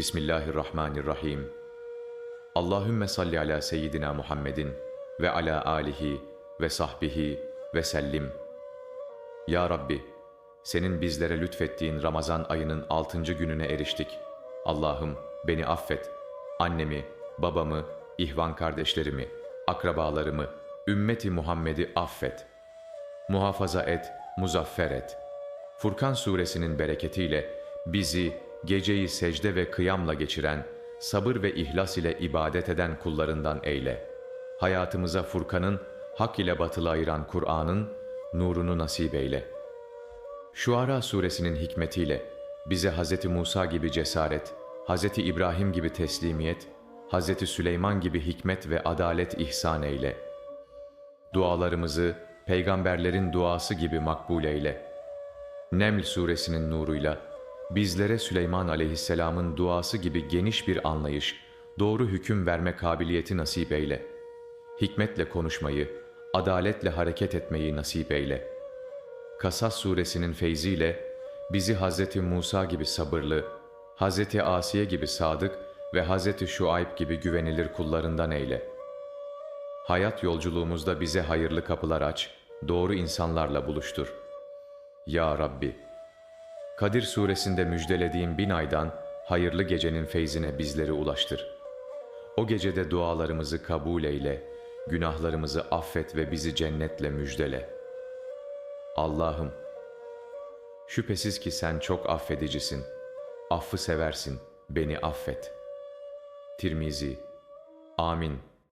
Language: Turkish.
Bismillahirrahmanirrahim. Allahümme salli ala seyyidina Muhammedin ve ala alihi ve sahbihi ve sellim. Ya Rabbi, senin bizlere lütfettiğin Ramazan ayının altıncı gününe eriştik. Allah'ım beni affet. Annemi, babamı, ihvan kardeşlerimi, akrabalarımı, ümmeti Muhammed'i affet. Muhafaza et, muzaffer et. Furkan suresinin bereketiyle bizi geceyi secde ve kıyamla geçiren, sabır ve ihlas ile ibadet eden kullarından eyle. Hayatımıza Furkan'ın, hak ile batılı ayıran Kur'an'ın nurunu nasip eyle. Şuara suresinin hikmetiyle bize Hz. Musa gibi cesaret, Hz. İbrahim gibi teslimiyet, Hz. Süleyman gibi hikmet ve adalet ihsan eyle. Dualarımızı peygamberlerin duası gibi makbul eyle. Neml suresinin nuruyla bizlere Süleyman aleyhisselamın duası gibi geniş bir anlayış, doğru hüküm verme kabiliyeti nasip eyle. Hikmetle konuşmayı, adaletle hareket etmeyi nasip eyle. Kasas suresinin feyziyle bizi Hz. Musa gibi sabırlı, Hz. Asiye gibi sadık ve Hz. Şuayb gibi güvenilir kullarından eyle. Hayat yolculuğumuzda bize hayırlı kapılar aç, doğru insanlarla buluştur. Ya Rabbi! Kadir suresinde müjdelediğim bin aydan hayırlı gecenin feyzine bizleri ulaştır. O gecede dualarımızı kabul eyle, günahlarımızı affet ve bizi cennetle müjdele. Allah'ım, şüphesiz ki sen çok affedicisin, affı seversin, beni affet. Tirmizi, amin.